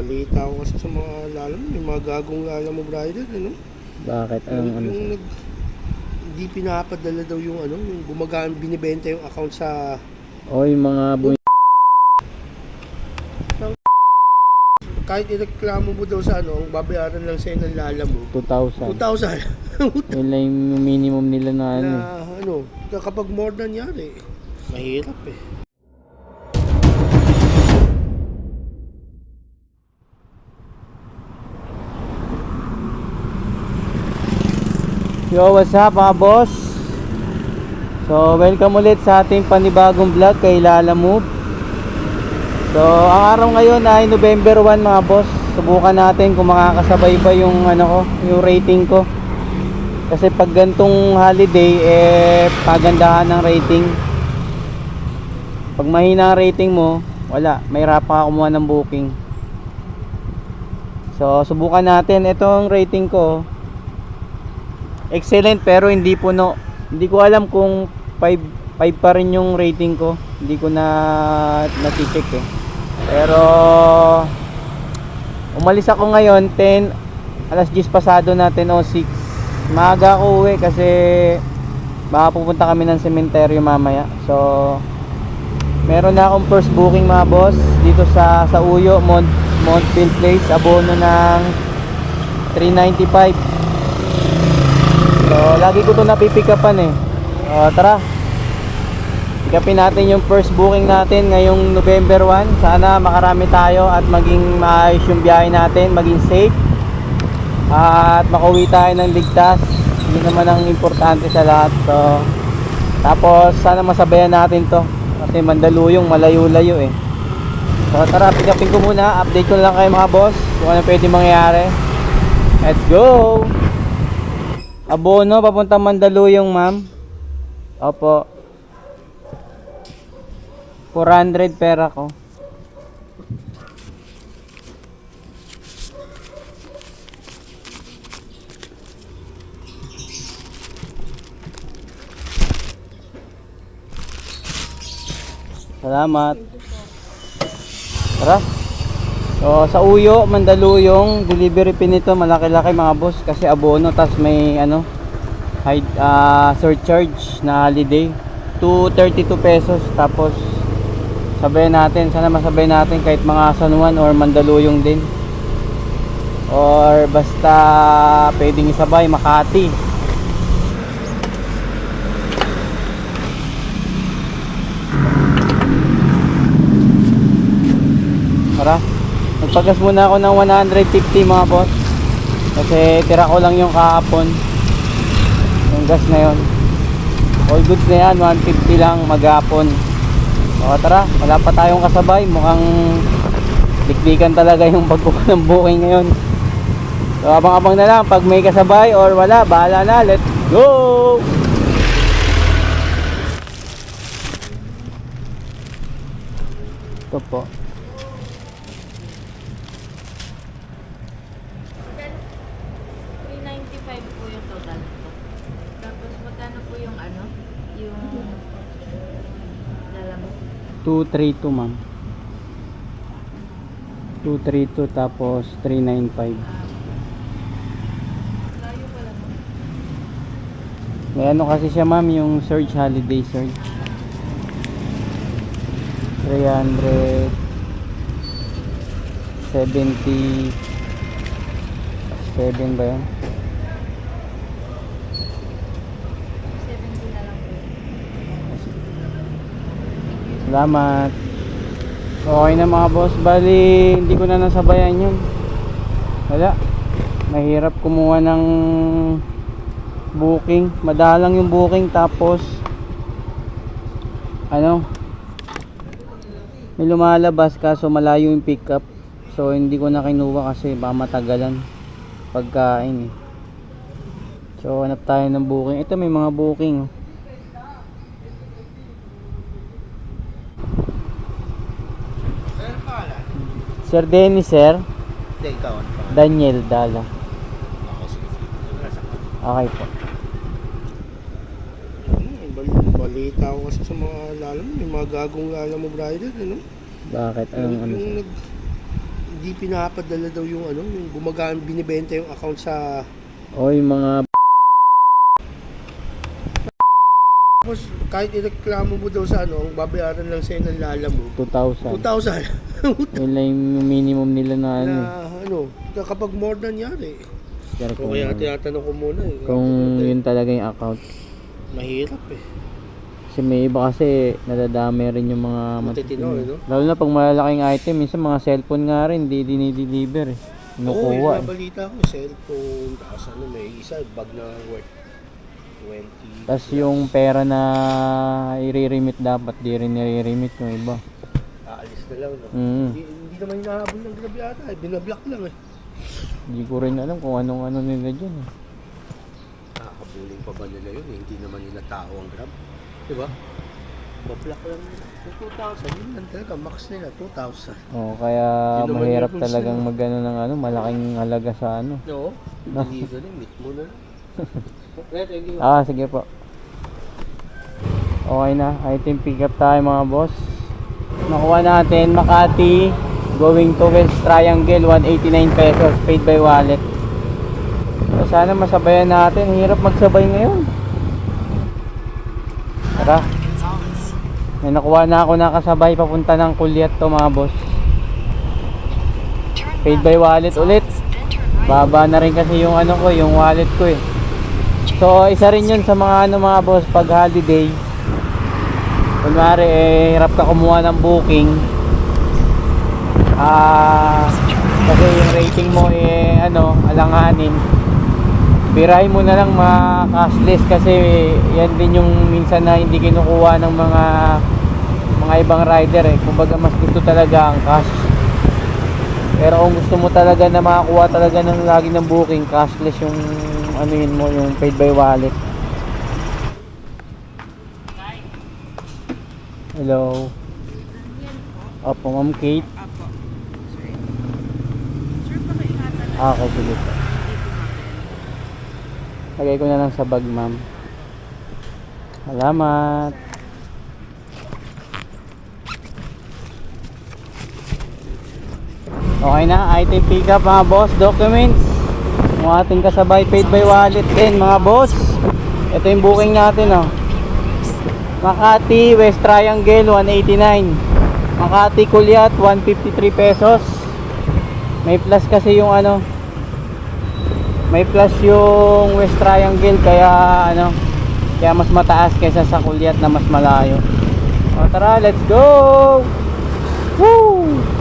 balita ko kasi sa mga lalo mo, may mga gagong lala mo rider, ano? Bakit? Yung, Anong ano? yung nag, hindi pinapadala daw yung ano, yung gumagaan, binibenta yung account sa O yung mga bu- kahit ireklamo mo daw sa ano, ang babayaran lang sa'yo ng lala mo. 2,000. 2,000 Yun lang yung minimum nila na ano. na ano, na kapag more than yari, mahirap eh. Yo, what's up mga boss? So, welcome ulit sa ating panibagong vlog kay Lala Move. So, ang araw ngayon ay November 1 mga boss. Subukan natin kung makakasabay ba yung ano ko, yung rating ko. Kasi pag gantong holiday eh pagandahan ng rating. Pag mahina ang rating mo, wala, may ka kumuha ng booking. So, subukan natin itong rating ko. Excellent pero hindi puno. Hindi ko alam kung 5 5 pa rin yung rating ko. Hindi ko na na-check eh. Pero umalis ako ngayon 10 alas 10 pasado na 10:06. Maaga ako uwi kasi baka pupunta kami ng sementeryo mamaya. So meron na akong first booking mga boss dito sa sa Uyo Mont Montfield Place abono ng 395 So, lagi ko to napipikapan eh. O, tara. Pick upin natin yung first booking natin ngayong November 1. Sana makarami tayo at maging maayos yung biyahe natin, maging safe. At makauwi tayo ng ligtas. Yun naman ang importante sa lahat. So, tapos sana masabayan natin to. Kasi Mandaluyong malayo-layo eh. So tara, pick ko muna. Update ko lang kayo mga boss kung ano pwede mangyari. Let's go! Abono, papunta Mandaluyong, ma'am. Opo. 400 pera ko. Salamat. Tara. So, sa Uyo, Mandaluyong, delivery pin nito malaki-laki mga boss kasi abono tas may ano high ah, surcharge na holiday. 232 pesos tapos sabayan natin sana masabay natin kahit mga San Juan or Mandaluyong din. Or basta pwedeng isabay Makati. Tara Magpagas muna ako ng 150 mga boss. Kasi tira ko lang yung kahapon. Yung gas na yun. All goods na yan 150 lang maghapon. O tara wala pa tayong kasabay. Mukhang dikdikan talaga yung pagkuha ng booking ngayon. So abang-abang na lang. Pag may kasabay or wala Bahala na. Let's go! Ito po 395 po yung total nito. Tapos magkano po yung ano? Yung dala mo? 232 ma'am 232 tapos 395 Layo pala mo. May ano kasi siya ma'am yung surge holiday surge 300 70 7 ba yun? 70 na lang po. Salamat. Okay na mga boss. Bali hindi ko na nasabayan yun. Wala. Mahirap kumuha ng booking. Madalang yung booking tapos Ano? May lumalabas kaso malayo yung pick up So hindi ko na kinuha kasi baka matagalan Pagkain eh. So hanap tayo ng booking. Ito may mga booking. oh. Sir Dennis sir Hindi, ikaw ano pa? Daniel Dala Ako, sige. Okay po Hmm, bal- balita ko kasi sa mga lala mo, may mga gagong lala mo rider, ano? Bakit? Anong ano? yung nag, Hindi pinapadala daw yung ano, yung gumagaan, binibenta yung account sa... O yung mga Tapos kahit ireklamo mo daw sa ano, ang babayaran lang sa'yo ng lala mo. 2,000. 2,000. Yun lang yung minimum nila na ano. na ano, kapag more than yari. Pero O kung, kaya tinatanong ko muna eh. kung yun talaga yung account. Mahirap eh. Kasi may iba kasi nadadami rin yung mga Matitino, eh, no? Lalo na pag malalaking item, minsan mga cellphone nga rin, hindi dinideliver eh. Oo, yung eh. nabalita ko, cellphone, tapos ano, may isa, bag na worth 20. Tapos yung pera na i-remit dapat, di rin nire-remit yung iba. Aalis na lang, no? Mm. Hindi, hindi naman hinahabol ng grab yata, eh. binablock lang eh. Hindi ko rin alam kung anong ano nila dyan eh. Nakakabuling pa ba nila yun? eh? Hindi naman nila tao ang grab. Diba? Bablock lang nila. Kung 2,000, yun lang talaga, max nila, 2,000. Oo, kaya Yun mahirap talagang rules magano ng ano, malaking halaga sa ano. No? Delivery, meet mo na lang. You. Ah, sige po. Okay na, item pick up tayo mga boss. Nakuha natin Makati going to West Triangle 189 pesos paid by wallet. So, sana masabayan natin. Hirap magsabay ngayon. Tara. May nakuha na ako nakasabay papunta ng kulyat to mga boss. Paid by wallet ulit. Baba na rin kasi yung ano ko, yung wallet ko eh. So, isa rin yun sa mga ano mga boss pag holiday. Kunwari eh, hirap ka kumuha ng booking. Ah, kasi yung rating mo eh ano, alanganin. Biray mo na lang mga cashless kasi yan din yung minsan na hindi kinukuha ng mga mga ibang rider eh. Kumbaga mas gusto talaga ang cash. Pero kung gusto mo talaga na makakuha talaga ng lagi ng booking, cashless yung yun mo, yung paid by wallet. Hello. Opo, Ma'am Kate. Ah, okay, sige po. Lagay ko na lang sa bag, ma'am. Salamat. Okay na, item pick up mga boss, documents. Yung ating kasabay paid by wallet din mga boss. Ito yung booking natin oh. Makati West Triangle 189. Makati Kulyat 153 pesos. May plus kasi yung ano. May plus yung West Triangle kaya ano, kaya mas mataas kaysa sa Kulyat na mas malayo. O tara, let's go. Woo!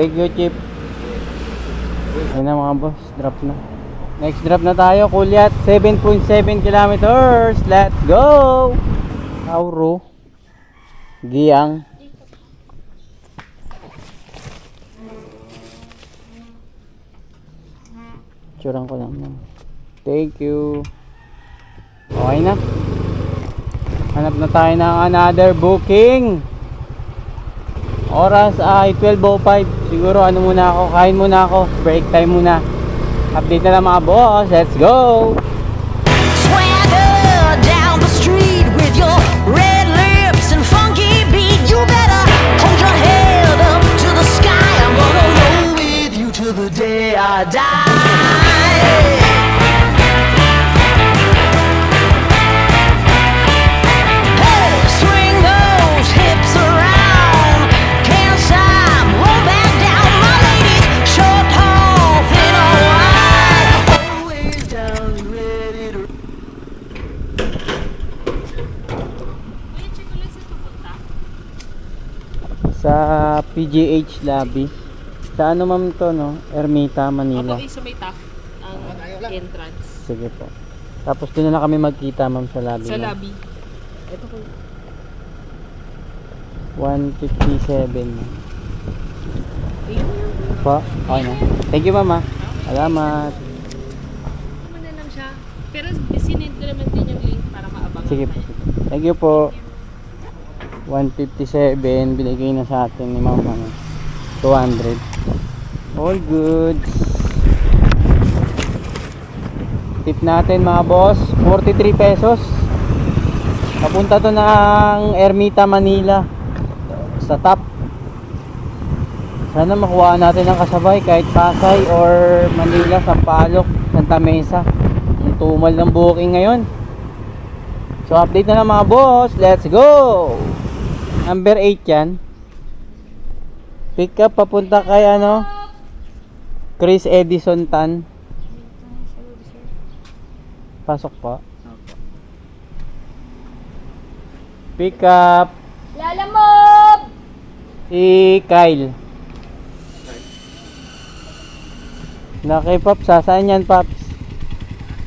Thank you, Chip. Ayun na mga boss, drop na. Next drop na tayo, Kulyat, 7.7 kilometers. Let's go! Auro. Giyang. Tsurang ko lang. Thank you. Okay na. Hanap na tayo ng another booking. Oras ay 12.05 Siguro ano muna ako Kain muna ako. Break time muna. Update na lang mga boss. Let's go! Swagger PGH Lobby. Sa ano ma'am to no? Ermita, Manila. Opo, isa may tap ang entrance. Sige po. Tapos doon na lang kami magkita ma'am sa lobby. Sa ma'am. lobby. Ito po. 157. Ayun na. Po, okay na. Thank you ma'am ah. Salamat. Ano na lang siya. Pero sinend ko naman din yung link para maabangan Sige po. Thank you po. 157 binigay na sa atin ni ma'am ano, 200. All goods. Tip natin mga boss, 43 pesos. Papunta to ng Ermita, Manila. Sa top. Sana makuha natin ng kasabay kahit Pasay or Manila, Sampaloc, Santa Mesa. Ang tumal ng booking ngayon. So update na lang mga boss. Let's go! Number 8 yan. Pick up papunta kay ano? Chris Edison Tan. Pasok po. Pick up Lalamove! si Kyle. Laki Pops, ha? saan yan Pops?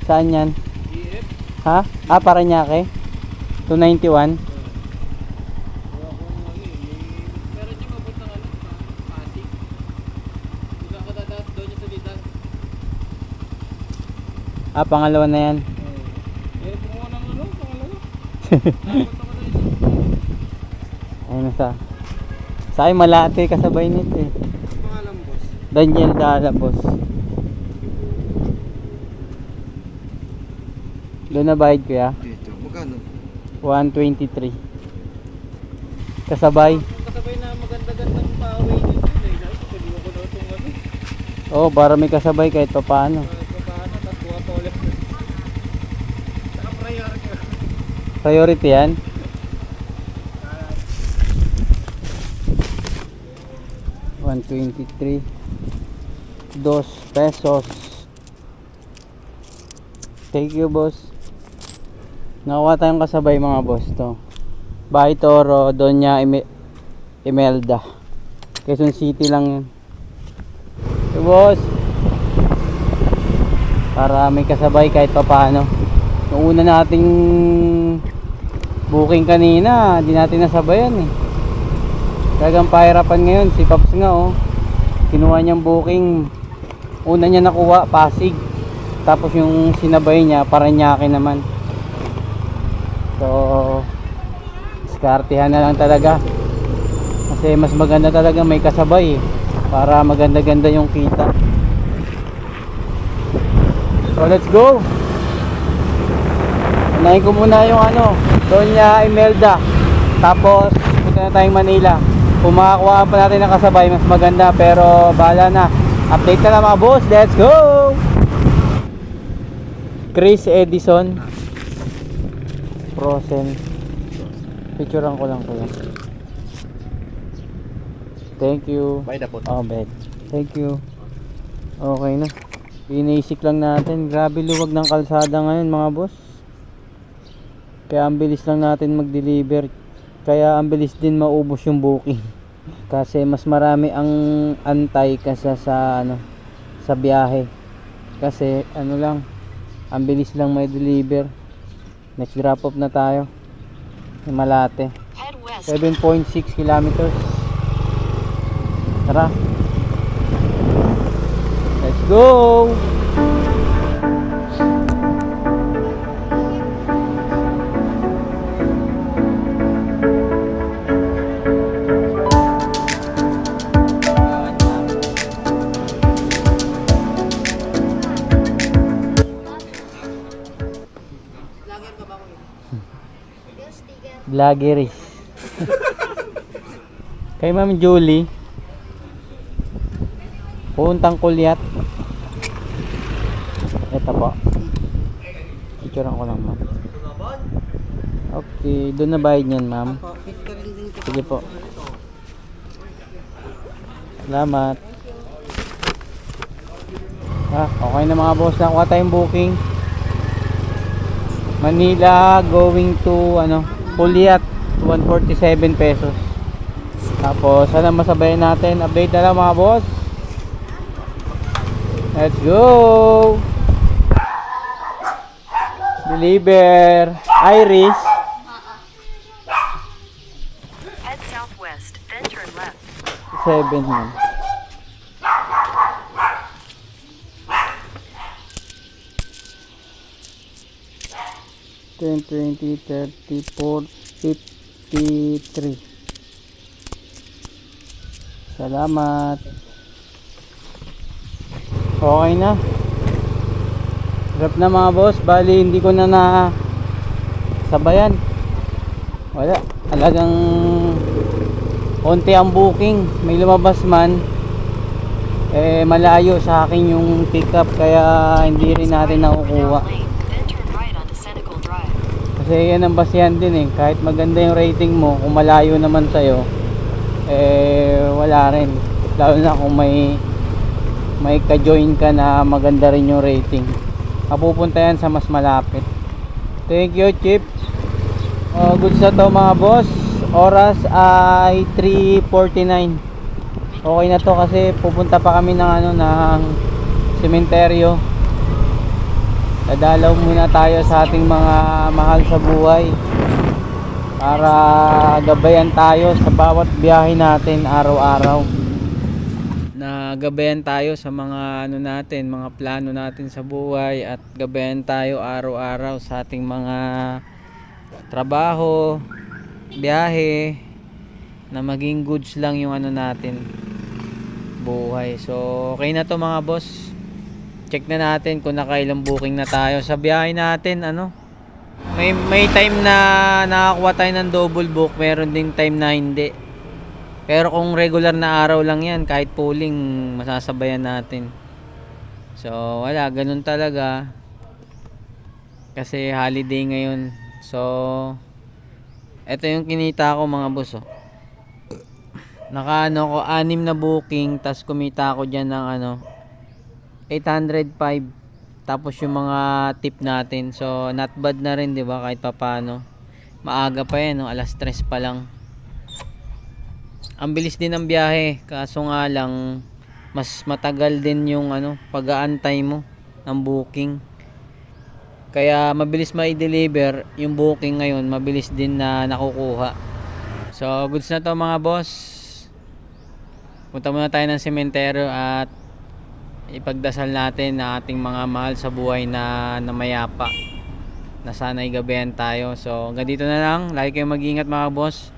Saan yan? Ha? Ah, para niya 291? Meron din mabuntang ano, Pasig. Hindi ako dadaas doon yung salitan. Ah, pangalawa na yan. Eh, kumuha ng ano, pangalawa. Ayun na sa. Sa malate kasabay nito eh. Pangalan, boss. Daniel Dala, boss. Doon na bayad ko ya. Dito, magkano? 123. Kasabay. Kasabay na maganda-gandang pa-away dito. Eh, guys, pwede ko na itong ano. Oh, para may kasabay kahit pa paano. Kahit pa paano, tapos kuha pa ulit. Saka priority. Priority yan. One twenty three. Dos pesos. Thank you, boss. Nakuha tayong kasabay mga boss to. Bahay Toro, Doña Ime- Imelda. Quezon City lang yun. So, boss. Para may kasabay kahit pa paano. Nung una nating booking kanina, di natin nasabayan eh. Talagang pahirapan ngayon, si Paps nga oh. Kinuha niyang booking. Una niya nakuha, Pasig. Tapos yung sinabay niya, Paranaque naman. So, diskartehan na lang talaga. Kasi mas maganda talaga may kasabay eh. Para maganda-ganda yung kita. So, let's go! Unahin ko muna yung ano, Doña Imelda. Tapos, punta na tayong Manila. Kung makakuha pa natin ng kasabay, mas maganda. Pero, bahala na. Update na lang mga boss. Let's go! Chris Edison. Frozen. Picturean ko lang ko lang. Thank you. Bay na po. Oh, bet. Thank you. Okay na. Inisik lang natin. Grabe luwag ng kalsada ngayon mga boss. Kaya ang bilis lang natin mag-deliver. Kaya ang bilis din maubos yung booking. Kasi mas marami ang antay kasi sa ano sa biyahe. Kasi ano lang ang bilis lang may deliver. Next drop off na tayo. Malate. Head west. 7.6 kilometers. Tara. Let's go! Vloggeries. Kay Ma'am Julie. Puntang kulyat. Ito po. Picturean ko lang ma'am. Okay, doon na bayad niyan ma'am. Sige po. Salamat. Ah, okay na mga boss. Nakuha tayong booking. Manila going to ano, Puliat 147 pesos. Tapos sana masabayan natin. Update na lang mga boss. Let's go! Deliver. Iris. Head southwest, then turn left. 7 man. Ten, twenty, thirty, four, fifty-three. Salamat. Okay na. Grab na mga boss. Bali, hindi ko na na sabayan. Wala. Alagang konti ang booking may lumabas man eh malayo sa akin yung pickup kaya hindi rin natin nakukuha kasi yan ang basihan din eh. Kahit maganda yung rating mo kung malayo naman sa'yo eh wala rin. Lalo na kung may may ka-join ka na maganda rin yung rating. Mapupunta yan sa mas malapit. Thank you Chips. Oh, good sa to mga boss. Oras ay 3.49 okay na to kasi pupunta pa kami ng ano ng sementeryo dadalaw muna tayo sa ating mga mahal sa buhay para gabayan tayo sa bawat biyahe natin araw-araw na gabayan tayo sa mga ano natin, mga plano natin sa buhay at gabayan tayo araw-araw sa ating mga trabaho, biyahe na maging goods lang yung ano natin buhay. So, okay na to mga boss. Check na natin kung nakailang booking na tayo sa biyahe natin, ano. May may time na nakakuha tayo ng double book, meron ding time na hindi. Pero kung regular na araw lang 'yan, kahit pooling, masasabayan natin. So, wala, ganun talaga. Kasi holiday ngayon. So, ito yung kinita ko mga boss oh. Naka ano ko, anim na booking, tas kumita ako diyan ng ano 805. Tapos yung mga tip natin. So, not bad na rin, 'di ba? Kahit papaano. Maaga pa 'yan, no? alas 3 pa lang. Ang bilis din ng biyahe, kaso nga lang mas matagal din yung ano, pag-aantay mo ng booking. Kaya mabilis ma-deliver yung booking ngayon, mabilis din na nakukuha. So, goods na to mga boss. Punta muna tayo ng sementeryo at ipagdasal natin na ating mga mahal sa buhay na namayapa. Na sana'y gabayan tayo. So, hanggang dito na lang. Lagi kayong mag-ingat mga boss.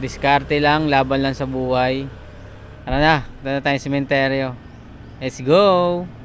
Diskarte lang, laban lang sa buhay. Tara na, punta na tayo sa sementeryo. Let's go!